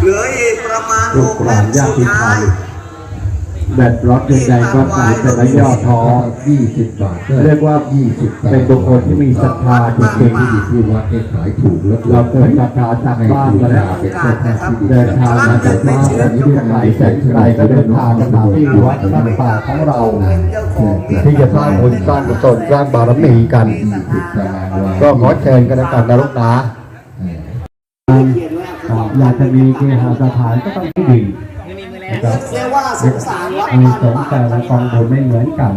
เหลืออีกประมาณลูหกกหแผ่ลานนญาสุดติธรท้ารยมแบตรถใดๆก็ตามแต่ละย่อท้อยี่สิบบาทเรียกว่ายี่สิบเป็นบุคคลที่มีศรัทธาจริงที่ที่วัดได้ขายถูกแล้วๆเราเกิดศรัทธาจากบ้านมาแล้วเป็นเจ้าภาพที่ดีเดินทางมาจากบ้านวันนี้ที่ไหนแสนไกลก็เดินทางมาที่วัดบ้านป่าของเรา ที่จะสร้างบุญสร้างกุศลสร้างบารมีกันยี่สิบตารางวาก็ขอเชิญกันแล้วกันนะลูกนะ อยากจะมีเกหาสถานก็ต้องที่ดินะครับเรียกว่าสงสารวัดมีบ้านสงแต่ละกองบุญไม่เหมือนกัน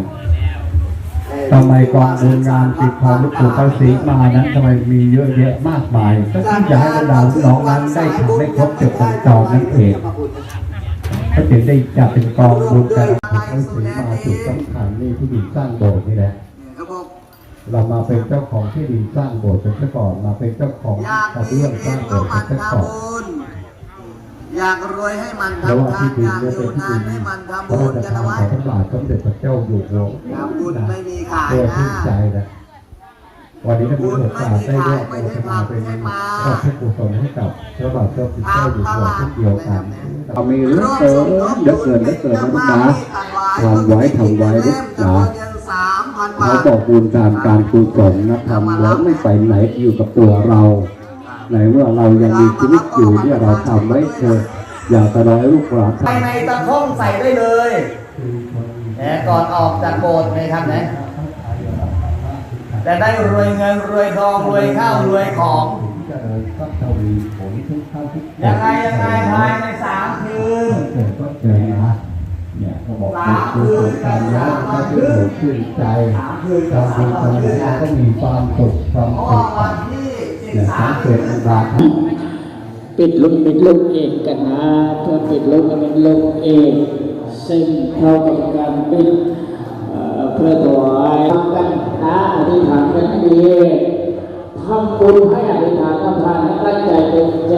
ทำไมกองบุญงานติดทองลูกปู่เขาสีมานั้นทำไมมีเยอะแยะมากมายก็ที่จะให้บรรดาน้องนั้นได้ทำให้ครบจบวงจรนั่นเองก็ถึงได้จัดเป็นกองบุญแต่ละเขาสีมาจุดสำคัญนี่ที่ดินสร้างโบสถ์นี่แหละเรามาเป็นเจ้าของที่ดินสร้างโบสถ์กันซะก่อนมาเป็นเจ้าของอยากระเบื้องสร้างโบสถ์กันซะก่อน อยากรวยให้มันเพราะว่าทำทาที่นดิอนยากเนี่ยอเป็นยู่ที่นานดินให้มันทำพระบุราญชกันทานเอาไว้ของพระบาทสมเด็จพระเจ้าอยู่หัวทำบุญไม่มีขายตัวนะชื่นใจนะวันนี้ถ้ามีโอกาสได้ร่วมโมทนาเป็นขอบพระกุศลให้กับพระบาทสมเด็จพระเจ้าอยู่หัวเช่นเดียวกันเรามีเรื่องเกินเดือเกินเดือเกินนะลูกนะทำไว้ทำไว้ลูกนะสามพันเราบาทบอกบุญตามการกุศลนะทำแล้วไม่ไปไหนอยู่กับตัวเรา ในเมื่อเรายังมีชีวิตอยู่เนี่ยเราทำไว้เถออย่าไปรอให้ลูกหลานไปในตะข้องใส่ได้เลยแหมก่อนออกจากโบสถ์ไม่ทำไหนจะได้รวยเงินรวยทองรวยข้าวรวยของยังไงยังไงภายในสามคืนเกิดก็เจอนะเนี่ยเขาบอกมีกุศลการยาถ้าที่ถูกชื่นใจการบุญตรงนี้ก็มีความสุขความสุข วันที่สิบเนี่ยสาสังเกตอุบายปิดลุกปิดลุกเอกกันนะเพื่อปิดลุกเป็นลุกเอกซึ่งเท่ากับการปิดเอ่อเพื่อถวายทำกันนะอธิษฐานกันให้ดีทำบุญให้อธิษฐานทำทานให้ตั้งใจเป็นใจ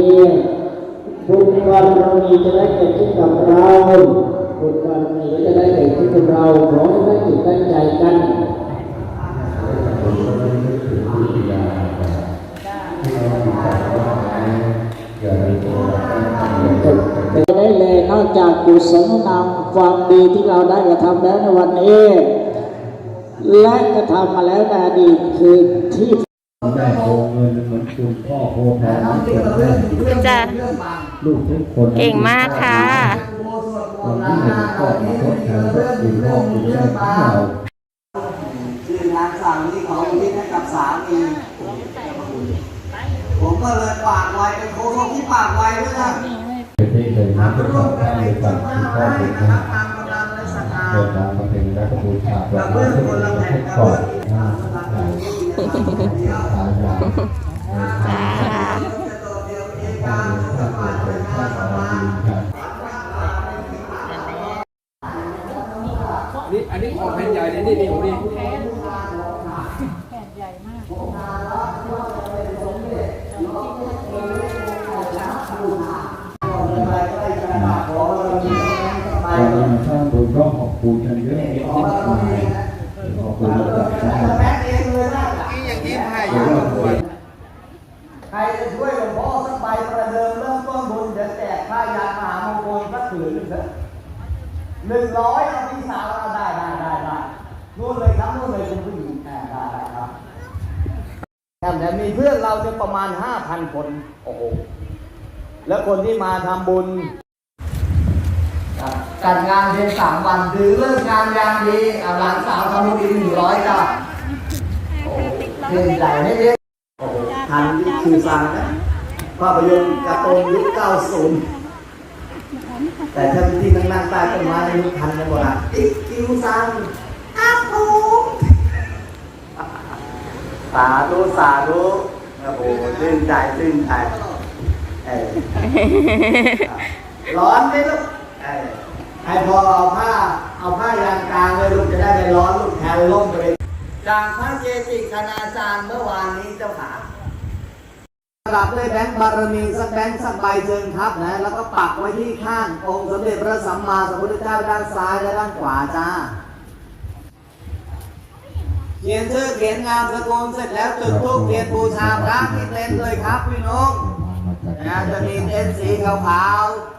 นให้ดีบุญบารมีจะได้เกิดขึ้นกับเราบุญบารมีก็จะได้เกิดขึ้นกับเราขอให้ตั้จิตตั้ใจกันจะได้เลยนอกจากกุศลนำความดีที่เราได้กระทำแล้วในวันนี้และกระทำมาแล้วในอดีตคือที่ได้ คุณพ่อโอนแทนที่คนเราแรเรื่องกเรื่องจ้ะลูกทุกคนเก่งมากค่ะคนที่หนึ่งก็มาทดแทนพระคุณพ่อคุณแม่ของเราคืองานสั่งที่เขาอุทิศให้กับสามีผมก็เลยปากไวเป็นโค้งที่ปากไวด้วยนะประเทศเลยนะทุกคนได้เลยกับคุณพ่อคุณแม่กำลังและศรัทธาเดินทางมาเป็นรัฐบูชากระราบเบื้ทุกคนละแผ่นกกระก่อเบื้นอนะตามนี้นะครับตา จ้านี่อันนี้ของแผ่นใหญ่เลยนี่นี่ของนี่การมาสร้างบุญก็ขอบคุณกันเยอะแยะมากมายขอบคุณมาจากชาติ แม็กเองเลยนะ อย่างนี้ให้ เดี๋ยวเราคุย ใครจะ ช่วยหลวงพ่อสักใบประเดิมเริ่มต้นบุญเดี๋ยวแจกผ้ายางมหามงคลสักผืนหนึ่งเถอะหนึ่งร้อยเอาพี่สาวเอาได้ได้ได้ได้นู่นเลยครับนู่นเลยคุณผู้หญิงได้ได้ครับแถมแต่มีเพื่อนเราจะประมาณห้าพันคน โอ้โห แล้วคนที่มาทำบุญจัดงานเพียงสามวันถือเลิกงานยามดีหลานสาวทำบุญอีกหนึ่งร้อยจ้ะโอ้เพียงใหญ่ให้เยอ้โันคือซังนะภาพยนตร์การ์ตูนยุค90 แต่ถ้าที่นั่งนั่งใต้ต้นไม้ในยุคทันกันหมดอะอีกคิวซังครับผมสาธุสาธุโอ้โหชื่นใจชื่นใจร้อนไหมลูกให้พอเอาผ้า เอาผ้ายางกลางเลยลูกจะได้ไม่ร้อนลูกแทนร่มไปเลยจากพระเจติคณาจารย์เมื่อวานนี้เจ้าขา ระดับด้วยแบงค์บารมีสักแบงค์สักใบเชิญครับนะแล้วก็ปักไว้ที่ข้างองค์สมเด็จพระสัมมาสัมพุทธเจ้าด้านซ้ายและด้านขวาจ้าเขียนชื่อเขียนงามสกุลเสร็จแล้วจุดธูปเทียนบูชาพระที่เต็นท์เลยครับพี่น้องนะจะมีเต็นท์สีขาวนะฮะทางวัดก็ๆ